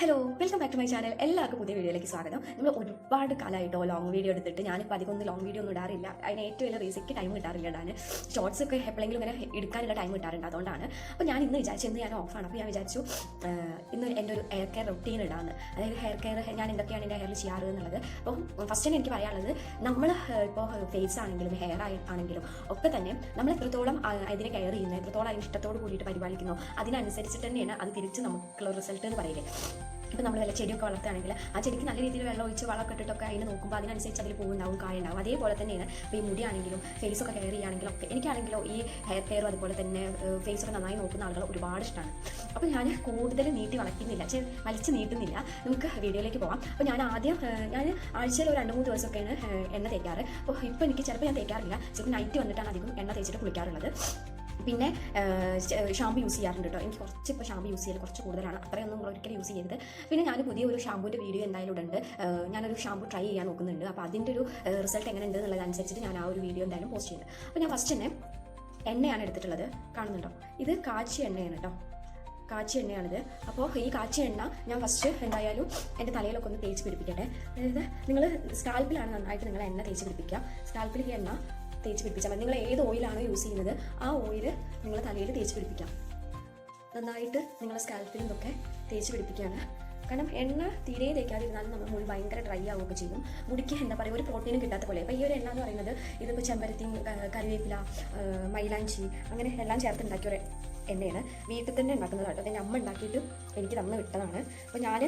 Hello welcome back to my channel എല്ലാവർക്കും പുതിയ വീഡിയോയിലേക്ക് സ്വാഗതം. നമ്മൾ ഒരുപാട് കാലമായിട്ടോ ലോങ് വീഡിയോ എടുത്തിട്ട് ഞാനിപ്പോൾ അധികം ഒന്നും ലോങ് വീഡിയോ ഒന്നും ഇടാറില്ല. അതിന് ഏറ്റവും വലിയ റീസിക്ക് ടൈം കിട്ടാറില്ല ഇടാൻ ഷോർട്സ് ഒക്കെ എപ്പോഴെങ്കിലും ഇങ്ങനെ എടുക്കാനുള്ള ടൈം കിട്ടാറുണ്ട് അതുകൊണ്ടാണ്. അപ്പോൾ ഞാൻ ഇന്ന് വിചാരിച്ചു ഇന്ന് ഞാൻ ഓഫാണ് അപ്പോൾ ഞാൻ വിചാരിച്ചു ഇന്ന് എന്റെ ഒരു ഹെയർ കെയർ റൊട്ടീൻ ഇടാന്ന്. അതായത് ഹെയർ കെയർ ഞാൻ എന്തൊക്കെയാണ് എന്റെ ഹെയറിൽ ചെയ്യാറ് എന്നുള്ളത്. അപ്പം ഫസ്റ്റ് തന്നെ എനിക്ക് പറയാനുള്ളത് നമ്മൾ ഇപ്പോൾ ഫേസ് ആണെങ്കിലും ഹെയർ ആണെങ്കിലും ഒക്കെ തന്നെ നമ്മൾ എത്രത്തോളം അതിനെ കെയർ ചെയ്യുന്നു എത്രത്തോളം അതിന് ഇഷ്ടത്തോട് കൂടിയിട്ട് പരിപാലിക്കുന്നു അതിനനുസരിച്ചിട്ട് തന്നെയാണ് അത് തിരിച്ച് നമുക്കുള്ള റിസൾട്ട് എന്ന് പറയില്ലേ ഇപ്പം നമ്മൾ വല്ല ചെടിയൊക്കെ വളർത്തുകയാണെങ്കിൽ ആ ചെടിക്ക് നല്ല രീതിയിൽ വെള്ളം ഒഴിച്ച് വളമൊക്കെ ഇട്ടിട്ടൊക്കെ അതിനെ നോക്കുമ്പോൾ അതിനനുസരിച്ച് അതിൽ പൂവുണ്ടാവും കായുണ്ടാവും. അതേപോലെ തന്നെയാണ് ഇപ്പോൾ ഈ മുടിയാണെങ്കിലും ഫേസ് ഒക്കെ കെയർ ചെയ്യുകയാണെങ്കിലും ഒക്കെ എനിക്കാണെങ്കിലോ ഈ ഹെയർ കെയറും അതുപോലെ തന്നെ ഫേസ് ഒക്കെ നന്നായി നോക്കുന്ന ആളുകൾ ഒരുപാട് ഇഷ്ടമാണ് അപ്പോൾ ഞാൻ കൂടുതൽ നീട്ടി വളയ്ക്കുന്നില്ല. വലിച്ച് നീട്ടുന്നില്ല. നമുക്ക് വീഡിയോയിലേക്ക് പോകാം അപ്പോൾ ഞാൻ ആദ്യം ഞാൻ ആഴ്ചയിൽ ഒരു രണ്ട് മൂന്ന് ദിവസമൊക്കെയാണ് എണ്ണ തേക്കാറ്. അപ്പോൾ ഇപ്പോൾ എനിക്ക് ചിലപ്പോൾ ഞാൻ തേക്കാറില്ല. ചിലപ്പോൾ നൈറ്റ് വന്നിട്ടാണ് അധികം എണ്ണ തേച്ചിട്ട് കുളിക്കാറുള്ളത്. പിന്നെ ഷാമ്പു യൂസ് ചെയ്യാറുണ്ട് കേട്ടോ. എനിക്ക് കുറച്ച് ഇപ്പോൾ ഷാമ്പു യൂസ് ചെയ്യൽ കുറച്ച് കൂടുതലാണ്. അത്രയൊന്നും നിങ്ങൾ ഒരിക്കലും യൂസ് ചെയ്യരുത്. പിന്നെ ഞാൻ പുതിയ ഒരു വീഡിയോ എന്തായാലും ഉണ്ട്. ഞാനൊരു ഷാമ്പു ട്രൈ ചെയ്യാൻ നോക്കുന്നുണ്ട്. അപ്പോൾ അതിന്റെ ഒരു റിസൾട്ട് എങ്ങനെ ഉണ്ട് എന്നുള്ളതനുസരിച്ചിട്ട് ഞാൻ ആ ഒരു വീഡിയോ എന്തായാലും പോസ്റ്റ് ചെയ്യുന്നത് അപ്പോൾ ഞാൻ ഫസ്റ്റ് തന്നെ എണ്ണയാണ് എടുത്തിട്ടുള്ളത് കാണുന്നുണ്ടോ? ഇത് കാച്ചി എണ്ണയാണ് കേട്ടോ. കാച്ചി എണ്ണയാണിത്. അപ്പോൾ ഈ കാച്ചി എണ്ണ ഞാൻ ഫസ്റ്റ് എന്തായാലും എന്റെ തലയിലൊക്കെ ഒന്ന് തേച്ച് പിടിപ്പിക്കട്ടെ. അതായത് നിങ്ങൾ സ്കാൽപ്പിലാണ് നന്നായിട്ട് നിങ്ങൾ എണ്ണ തേച്ച് പിടിപ്പിക്കുക. സ്കാൽപ്പിൽ ഈ എണ്ണ തേച്ച് പിടിപ്പിച്ചാൽ മതി. നിങ്ങൾ ഏത് ഓയിലാണോ യൂസ് ചെയ്യുന്നത് ആ ഓയിൽ നിങ്ങൾ തലയിൽ തേച്ച് പിടിപ്പിക്കാം. നന്നായിട്ട് നിങ്ങളുടെ സ്കാൽപ്പിൽ ഇതൊക്കെ തേച്ച് പിടിപ്പിക്കുകയാണ്. കാരണം എണ്ണ തീരെ തേക്കാതിരുന്നാലും നമ്മുടെ മുടി ഭയങ്കര ഡ്രൈ ആവുകയൊക്കെ ചെയ്യും. മുടിക്ക് എന്താ പറയുക ഒരു പ്രോട്ടീനും കിട്ടാത്ത പോലെ. അപ്പോൾ ഈ ഒരു എണ്ണ എന്ന് പറയുന്നത് ഇതിപ്പോൾ ചെമ്പരത്തി കരിവേപ്പില മൈലാഞ്ചി അങ്ങനെ എല്ലാം ചേർത്ത് ഉണ്ടാക്കിയ ഒരു എണ്ണയാണ്. വീട്ടിൽ തന്നെ ഉണ്ടാക്കുന്നത് കേട്ടോ. അതിന്റെ അമ്മ ഉണ്ടാക്കിയിട്ട് എനിക്ക് തന്നു വിട്ടതാണ്. അപ്പോൾ ഞാൻ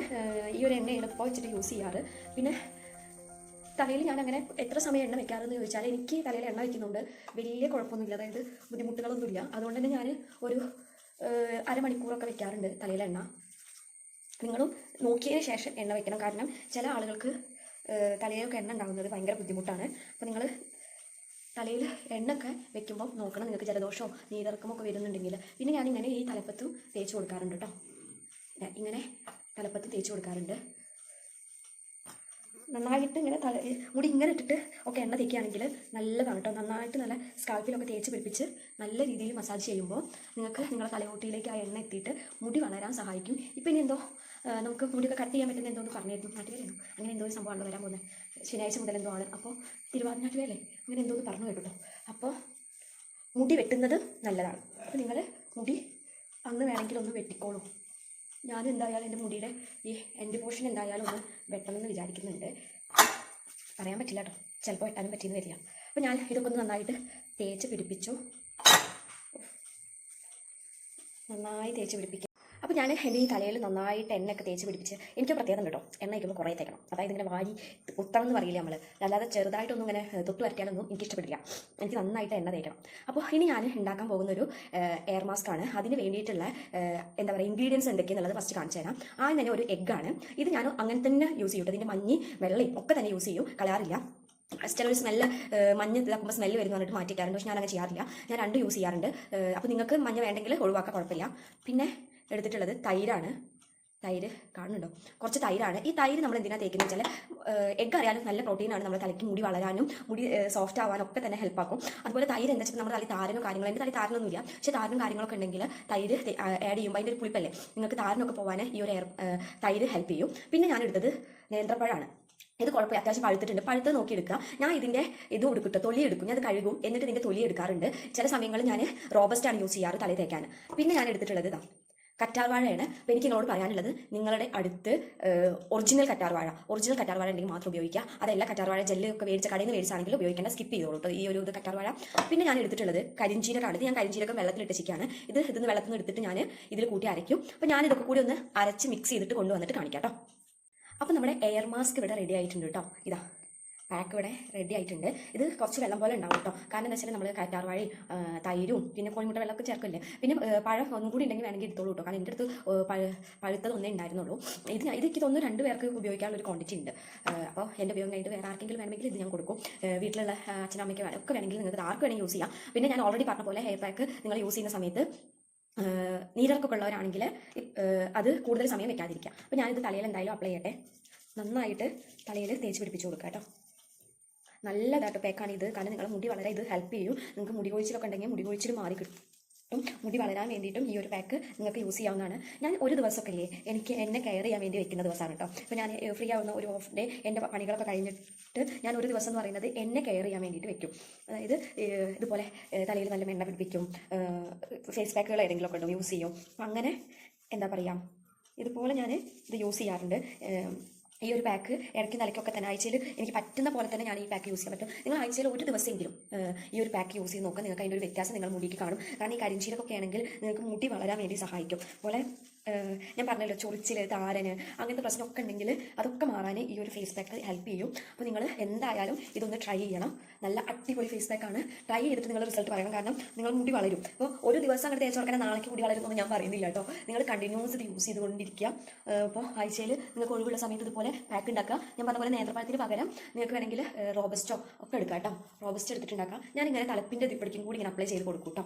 ഈ ഒരു എണ്ണ എളുപ്പം വെച്ചിട്ട് യൂസ് ചെയ്യാറ്. പിന്നെ തലയിൽ ഞാൻ അങ്ങനെ എത്ര സമയം എണ്ണ വെക്കാറെന്ന് ചോദിച്ചാൽ എനിക്ക് തലയിൽ എണ്ണ വെക്കുന്നുണ്ട്. വലിയ കുഴപ്പമൊന്നുമില്ല. അതായത് ബുദ്ധിമുട്ടുകളൊന്നുമില്ല. അതുകൊണ്ട് തന്നെ ഞാൻ ഒരു അരമണിക്കൂറൊക്കെ വെക്കാറുണ്ട് തലയിൽ എണ്ണ. നിങ്ങളും നോക്കിയതിന് ശേഷം എണ്ണ വെക്കണം. കാരണം ചില ആളുകൾക്ക് തലയിലൊക്കെ എണ്ണ ഉണ്ടാകുന്നത് ഭയങ്കര ബുദ്ധിമുട്ടാണ്. അപ്പോൾ നിങ്ങൾ തലയിൽ എണ്ണൊക്കെ വെക്കുമ്പോൾ നോക്കണം. നിങ്ങൾക്ക് ജലദോഷമോ ഒക്കെ വരുന്നുണ്ടെങ്കിൽ. പിന്നെ ഞാനിങ്ങനെ ഈ തലപ്പത്തും തേച്ച് കൊടുക്കാറുണ്ട് കേട്ടോ. ഇങ്ങനെ തലപ്പത്ത് തേച്ച് കൊടുക്കാറുണ്ട്. നന്നായിട്ട് ഇങ്ങനെ തല മുടി ഇങ്ങനെ ഇട്ടിട്ട് ഒക്കെ എണ്ണ തേക്കുകയാണെങ്കിൽ നല്ലതാണ് കേട്ടോ നന്നായിട്ട് നല്ല സ്കാൽപ്പിലൊക്കെ തേച്ച് പിടിപ്പിച്ച് നല്ല രീതിയിൽ മസാജ് ചെയ്യുമ്പോൾ നിങ്ങൾക്ക് നിങ്ങളുടെ തലയോട്ടിയിലേക്ക് ആ എണ്ണ എത്തിയിട്ട് മുടി വളരാൻ സഹായിക്കും. ഇപ്പം ഇനി എന്തോ നമുക്ക് മുടിയൊക്കെ കട്ട് ചെയ്യാൻ പറ്റുന്ന എന്തോ ഒന്ന് പറഞ്ഞിരുന്നു നാട്ടുകാരായിരുന്നു അങ്ങനെ എന്തോ ഒരു സംഭവമാണ് വരാൻ പോകുന്നത്. ശനിയാഴ്ച മുതൽ എന്തോ ആണ്. അപ്പോൾ തിരുവാതിനാട്ടുകാരല്ലേ അങ്ങനെ എന്തോ ഒന്ന് പറഞ്ഞു കേട്ടോ അപ്പോൾ മുടി വെട്ടുന്നത് നല്ലതാണ്. അപ്പോൾ നിങ്ങൾ മുടി അന്ന് വേണമെങ്കിൽ ഒന്ന് വെട്ടിക്കോളൂ. ഞാൻ എന്തായാലും എന്റെ മുടിയുടെ ഈ എന്റെ പോർഷൻ എന്തായാലും ഒന്ന് വെട്ടണമെന്ന് വിചാരിക്കുന്നുണ്ട്. പറയാൻ പറ്റില്ല കേട്ടോ ചിലപ്പോൾ വെട്ടാനും പറ്റിയെന്ന് വരില്ല. അപ്പോൾ ഞാൻ ഇതൊക്കെ ഒന്ന് നന്നായിട്ട് തേച്ച് പിടിപ്പിച്ചു. നന്നായി തേച്ച് പിടിപ്പിക്കാം. അപ്പോൾ ഞാൻ എന്റെ ഈ തലയിൽ നന്നായിട്ട് എണ്ണയൊക്കെ തേച്ച് പിടിപ്പിച്ച് എനിക്ക് പ്രത്യേകത ഉണ്ട് കേട്ടോ. എണ്ണ വയ്ക്കുമ്പോൾ കുറേ തേക്കണം. അതായത് ഇങ്ങനെ വാരി കുത്തണം എന്ന് പറയില്ല നമ്മൾ അല്ലാതെ ചെറുതായിട്ടൊന്നും ഇങ്ങനെ തൊട്ട് വരയ്ക്കാനൊന്നും എനിക്ക് ഇഷ്ടപ്പെടില്ല എനിക്ക് നന്നായിട്ട് എണ്ണ തേക്കണം. അപ്പോൾ ഇനി ഞാൻ ഉണ്ടാക്കാൻ പോകുന്ന ഒരു എയർ മാസ്ക് ആണ്. അതിന് വേണ്ടിയിട്ടുള്ള എന്താ പറയുക ഇൻഗ്രീഡിയൻസ് എന്തൊക്കെയാണെന്നുള്ളത് ഫസ്റ്റ് കാണിച്ചു തരാം. ആദ്യം തന്നെ ഒരു എഗ്ഗാണ് ഇത് ഞാൻ അങ്ങനെ തന്നെ യൂസ് ചെയ്യും. ഇതിന്റെ മഞ്ഞി വെള്ളയും ഒക്കെ തന്നെ യൂസ് ചെയ്യും. കളയാറില്ല. ചിലർ സ്മെല്ല് മഞ്ഞ് ഇതാക്കുമ്പോൾ സ്മെല്ല് വരുന്ന പറഞ്ഞിട്ട് മാറ്റിക്കാറുണ്ട് പക്ഷെ ഞാൻ അങ്ങനെ ചെയ്യാറില്ല. ഞാൻ രണ്ട് യൂസ് ചെയ്യാറുണ്ട്. അപ്പോൾ നിങ്ങൾക്ക് മഞ്ഞ വേണ്ടെങ്കിൽ ഒഴിവാക്കാൻ കുഴപ്പമില്ല. പിന്നെ എടുത്തിട്ടുള്ളത് തൈരാണ്. തൈര് കാണുന്നുണ്ടോ? കുറച്ച് തൈരാണ്. ഈ തൈര് നമ്മൾ എന്തിനാണ് തേക്കുന്നത് വെച്ചാൽ എഗ് അറിയാനും നല്ല പ്രോട്ടീനാണ് നമ്മുടെ തലയ്ക്ക് മുടി വളരാനും മുടി സോഫ്റ്റ് ആവാനും ഒക്കെ തന്നെ ഹെൽപ്പ് ആക്കും. അതുപോലെ തൈര് എന്താ വെച്ചാൽ നമ്മുടെ തലയിൽ താരനോ കാര്യങ്ങളോ എന്റെ തലയിൽ താരനൊന്നുമില്ല. പക്ഷേ താരനും കാര്യങ്ങളൊക്കെ ഉണ്ടെങ്കിൽ തൈര് ആഡ് ചെയ്യുമ്പോൾ അതിന്റെ ഒരു പുളിപ്പല്ലേ? നിങ്ങൾക്ക് താരനൊക്കെ പോകാൻ ഈ ഒരു തൈര് ഹെൽപ്പ് ചെയ്യും. പിന്നെ ഞാൻ എടുത്തത് നേന്ത്രപ്പഴമാണ് ഇത് കുഴപ്പമില്ല. അത്യാവശ്യം പഴുത്തിട്ടുണ്ട്. പഴുത്ത് നോക്കിയെടുക്കുക ഞാൻ ഇതിന്റെ ഇത് കൊടുക്കട്ടോ തൊലി എടുക്കും. ഞാൻ അത് കഴുകും. എന്നിട്ട് ഇതിന്റെ തൊലി എടുക്കാറുണ്ട്. ചില സമയങ്ങളിൽ ഞാൻ റോബസ്റ്റാണ് യൂസ് ചെയ്യാറ് തലയിൽ തേക്കാൻ. പിന്നെ ഞാൻ എടുത്തിട്ടുള്ളത് ഇതാ. കറ്റാർവാഴയാണ്. അപ്പോൾ എനിക്ക് നിങ്ങളോട് പറയാനുള്ളത് നിങ്ങളുടെ അടുത്ത് ഒറിജിനൽ കറ്റാർവാഴ ഒറിജിനൽ കറ്റാർവാഴ ഉണ്ടെങ്കിൽ മാത്രം ഉപയോഗിക്കുക. അതല്ല കറ്റാർവാഴ ജെല്ല് ഒക്കെ മേടിച്ച കടയിൽ നിന്ന് മേടിച്ചാണെങ്കിൽ ഉപയോഗിക്കേണ്ട സ്കിപ്പ് ചെയ്തോളൂ കേട്ടോ ഈ ഒരു ഇത് കറ്റാർവാഴ. പിന്നെ ഞാൻ എടുത്തിട്ടുള്ളത് കരിഞ്ചീരകമാണ് ഇത് ഞാൻ കരിഞ്ചീരകം വെള്ളത്തിലിട്ട് ചിക്കാണ് ഇത് ഇതിന്ന് വെള്ളത്തിൽ നിന്ന് എടുത്തിട്ട് ഞാൻ ഇതിൽ കൂട്ടി അരയ്ക്കും. അപ്പോൾ ഞാൻ ഇതൊക്കെ കൂടി ഒന്ന് അരച്ച് മിക്സ് ചെയ്തിട്ട് കൊണ്ടുവന്നിട്ട് കാണിക്കാം കേട്ടോ. അപ്പോൾ നമ്മുടെ എയർ മാസ്ക് ഇവിടെ റെഡി ആയിട്ടുണ്ട് കേട്ടോ. ഇതാ. പാക്ക് ഇവിടെ റെഡി ആയിട്ടുണ്ട്. ഇത് കുറച്ച് വെള്ളം പോലെ ഉണ്ടാവും കേട്ടോ കാരണം എന്താ വെച്ചാൽ നമ്മൾ കാറ്റാർവാഴി തൈരും പിന്നെ കോഴിമുട്ട വെള്ളമൊക്കെ ചേർക്കില്ലേ? പിന്നെ പഴം ഒന്നും കൂടി ഉണ്ടെങ്കിൽ വേണമെങ്കിൽ എടുത്തോളൂ കേട്ടോ കാരണം എന്റെ അടുത്ത് പഴുത്തത് ഒന്നേ ഉണ്ടായിരുന്നുള്ളൂ. ഇത് ഇത് എനിക്ക് തോന്നുന്നു രണ്ട് പേർക്ക് ഉപയോഗിക്കാനുള്ള ഒരു ക്വാണ്ടിറ്റി ഉണ്ട്. അപ്പോൾ എന്റെ ഉപയോഗം കഴിഞ്ഞിട്ട് വേറെ ആർക്കെങ്കിലും വേണമെങ്കിൽ ഇത് ഞാൻ കൊടുക്കും. വീട്ടിലുള്ള അച്ഛനമ്മയ്ക്ക് ഒക്കെ വേണമെങ്കിൽ നിങ്ങൾക്ക് ആർക്ക് വേണമെങ്കിൽ യൂസ് ചെയ്യാം. പിന്നെ ഞാൻ ഓൾറെഡി പറഞ്ഞ പോലെ ഹെയർ പാക്ക് നിങ്ങൾ യൂസ് ചെയ്യുന്ന സമയത്ത് നീരിറക്കൊക്കെ ഉള്ളവരാണെങ്കിൽ അത് കൂടുതൽ സമയം വെക്കാതിരിക്കുക. അപ്പോൾ ഞാനിത് തലയിൽ എന്തായാലും അപ്ലൈ ചെയ്യട്ടെ. നന്നായിട്ട് തലയിൽ തേച്ച് പിടിപ്പിച്ച് കൊടുക്കാം കേട്ടോ നല്ലതായിട്ട് പാക്കാണ് ഇത്. കാരണം നിങ്ങളുടെ മുടി വളരെ ഇത് ഹെൽപ്പ് ചെയ്യും. നിങ്ങൾക്ക് മുടി കൊഴിച്ചിലൊക്കെ ഉണ്ടെങ്കിൽ മുടി കൊഴിച്ചിൽ മാറി കിട്ടും. മുടി വളരാൻ വേണ്ടിയിട്ടും ഈ ഒരു പാക്ക് നിങ്ങൾക്ക് യൂസ് ചെയ്യാവുന്നതാണ്. ഞാൻ ഒരു ദിവസമൊക്കെ ഇല്ലേ എനിക്ക് എന്നെ കെയർ ചെയ്യാൻ വേണ്ടി വെക്കുന്ന ദിവസമാണ് കേട്ടോ അപ്പോൾ ഞാൻ ഫ്രീ ആവുന്ന ഒരു ഓഫ് ഡേ എന്റെ പണികളൊക്കെ കഴിഞ്ഞിട്ട് ഞാൻ ഒരു ദിവസം എന്ന് പറയുന്നത് എന്നെ കെയർ ചെയ്യാൻ വേണ്ടിയിട്ട് വെക്കും. അതായത് ഇതുപോലെ തലയിൽ നല്ല എണ്ണ പിടിപ്പിക്കും ഫേസ് പാക്കുകൾ ഏതെങ്കിലുമൊക്കെ ഉണ്ടോ യൂസ് ചെയ്യും. അങ്ങനെ എന്താ പറയുക ഇതുപോലെ ഞാൻ ഇത് യൂസ് ചെയ്യാറുണ്ട്. ഈ ഒരു പാക്ക് ഇടയ്ക്ക് നിലയ്ക്കൊക്കെ തന്നെ ആഴ്ചയിൽ എനിക്ക് പറ്റുന്ന പോലെ തന്നെ ഞാൻ ഈ പാക്ക് യൂസ് ചെയ്യാൻ പറ്റും. നിങ്ങൾ ആഴ്ചയിൽ ഒരു ദിവസമെങ്കിലും ഈ ഒരു പാക്ക് യൂസ് ചെയ്ത് നോക്കുക നിങ്ങൾക്ക് അതിന്റെ ഒരു വ്യത്യാസം നിങ്ങൾ മുടിക്ക് കാണും. കാരണം ഈ കരിഞ്ചീരൊക്കെ ആണെങ്കിൽ നിങ്ങൾക്ക് മുടി വളരാൻ വേണ്ടി സഹായിക്കും. ഏഹ്, ഞാൻ പറഞ്ഞല്ലോ ചൊറിച്ചിൽ താരന് അങ്ങനത്തെ പ്രശ്നമൊക്കെ ഉണ്ടെങ്കിൽ അതൊക്കെ മാറാൻ ഈ ഒരു ഫേസ് പാക്ക് ഹെൽപ്പ് ചെയ്യും. അപ്പോൾ നിങ്ങൾ എന്തായാലും ഇതൊന്ന് ട്രൈ ചെയ്യണം. നല്ല അടിപൊളി ഫേസ് പാക്കാണ് ട്രൈ ചെയ്തിട്ട് നിങ്ങൾ റിസൾട്ട് പറയണം. കാരണം നിങ്ങൾ മുടി വളരും. അപ്പോൾ ഒരു ദിവസം അങ്ങനെ തേച്ച് കൊടുക്കാൻ നാളേക്ക് മുടി വളരുമെന്ന് ഞാൻ പറയുന്നില്ല കേട്ടോ. നിങ്ങൾ കണ്ടിന്യൂസ് ഇത് യൂസ് ചെയ്തുകൊണ്ടിരിക്കുക. അപ്പോൾ ആഴ്ചയിൽ നിങ്ങൾക്ക് ഒഴിവുള്ള സമയത്ത് ഇതുപോലെ പാക്ക് ഉണ്ടാക്കുക. ഞാൻ പറഞ്ഞ പോലെ നേന്ത്രപ്പഴത്തിന് പകരം നിങ്ങൾക്ക് വേണമെങ്കിൽ റോബസ്റ്റോ ഒക്കെ എടുക്കാം കേട്ടോ. റോബസ്റ്റ് എടുത്തിട്ടുണ്ടാക്കാം. ഞാൻ ഇങ്ങനെ തലപ്പിന്റെ ദിപ്പടിക്കും കൂടി ഇങ്ങനെ അപ്ലൈ ചെയ്ത് കൊടുക്കും കേട്ടോ.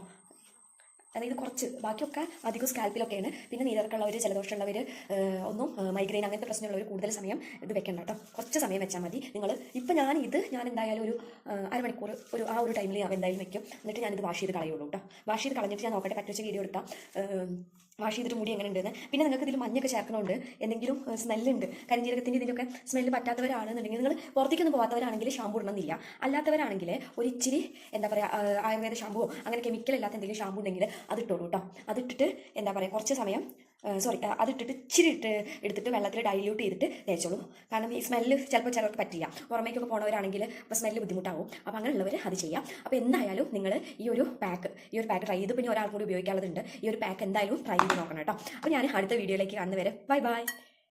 അതായത് കുറച്ച് ബാക്കിയൊക്കെ അധികം സ്കാൽപ്പിലൊക്കെയാണ്. പിന്നെ നീരക്കുള്ളവർ ജലദോഷമുള്ളവർ ഒന്നും മൈഗ്രെയിൻ അങ്ങനത്തെ പ്രശ്നമുള്ളവർ കൂടുതൽ സമയം ഇത് വെക്കണ്ട കേട്ടോ. കുറച്ച് സമയം വെച്ചാൽ മതി. നിങ്ങൾ ഇപ്പം ഞാൻ ഇത് ഞാൻ എന്തായാലും ഒരു അരമണിക്കൂർ ഒരു ആ ഒരു ടൈമിൽ ഞാൻ എന്തായാലും വെക്കും. എന്നിട്ട് ഞാനിത് വാഷ് ചെയ്ത് കളയുള്ളൂ കേട്ടോ. വാഷ് ചെയ്ത് കളഞ്ഞിട്ട് ഞാൻ നോക്കട്ടെ പറ്റുവെച്ച വീഡിയോ എടുക്കാം. വാഷ് ചെയ്തിട്ട് മുടി എങ്ങനെ ഉണ്ടെന്ന് പിന്നെ നിങ്ങൾക്ക് ഇതിൽ മഞ്ഞൊക്കെ ചേർക്കണമുണ്ട് എന്തെങ്കിലും സ്മെല്ലുണ്ട്. കരിഞ്ജീരകത്തിന്റെ ഇതിന്റെയൊക്കെ സ്മെല്ല് പറ്റാത്തവരാണെന്നുണ്ടെങ്കിൽ നിങ്ങൾ പുറത്തേക്കൊന്നും പോകാത്തവരാണെങ്കിൽ ഷാമ്പൂ ഇടണമെന്നില്ല. അല്ലാത്തവരാണെങ്കിൽ ഒരു ഇച്ചിരി എന്താ പറയുക ആയുർവേദ ഷാമ്പുവോ അങ്ങനെ കെമിക്കൽ ഇല്ലാത്ത എന്തെങ്കിലും ഷാമ്പു ഉണ്ടെങ്കിൽ അതിട്ടോളൂ കേട്ടോ അതിട്ടിട്ട് എന്താ പറയുക കുറച്ച് സമയം സോറി അതിട്ടിട്ട് ഇച്ചിരി ഇട്ട് എടുത്തിട്ട് വെള്ളത്തിൽ ഡൈല്യൂട്ട് ചെയ്തിട്ട് തേച്ചോളൂ. കാരണം ഈ സ്മെല്ല് ചിലപ്പോൾ ചിലർക്ക് പറ്റില്ല. പുറമേക്കൊക്കെ പോണവരാണെങ്കിൽ അപ്പോൾ സ്മെല്ല് ബുദ്ധിമുട്ടാവും. അപ്പോൾ അങ്ങനെയുള്ളവർ അത് ചെയ്യാം. അപ്പോൾ എന്തായാലും നിങ്ങൾ ഈ ഒരു പാക്ക് ഈ ഒരു പാക്ക് ട്രൈ ചെയ്ത് പിന്നെ ഒരാൾ കൂടി ഉപയോഗിക്കാനുള്ളതുണ്ട്. ഈ ഒരു പാക്ക് എന്തായാലും ട്രൈ ചെയ്ത് നോക്കണം കേട്ടോ. അപ്പോൾ ഞാൻ അടുത്ത വീഡിയോയിലേക്ക് കാണുന്നവരെ ബൈ ബൈ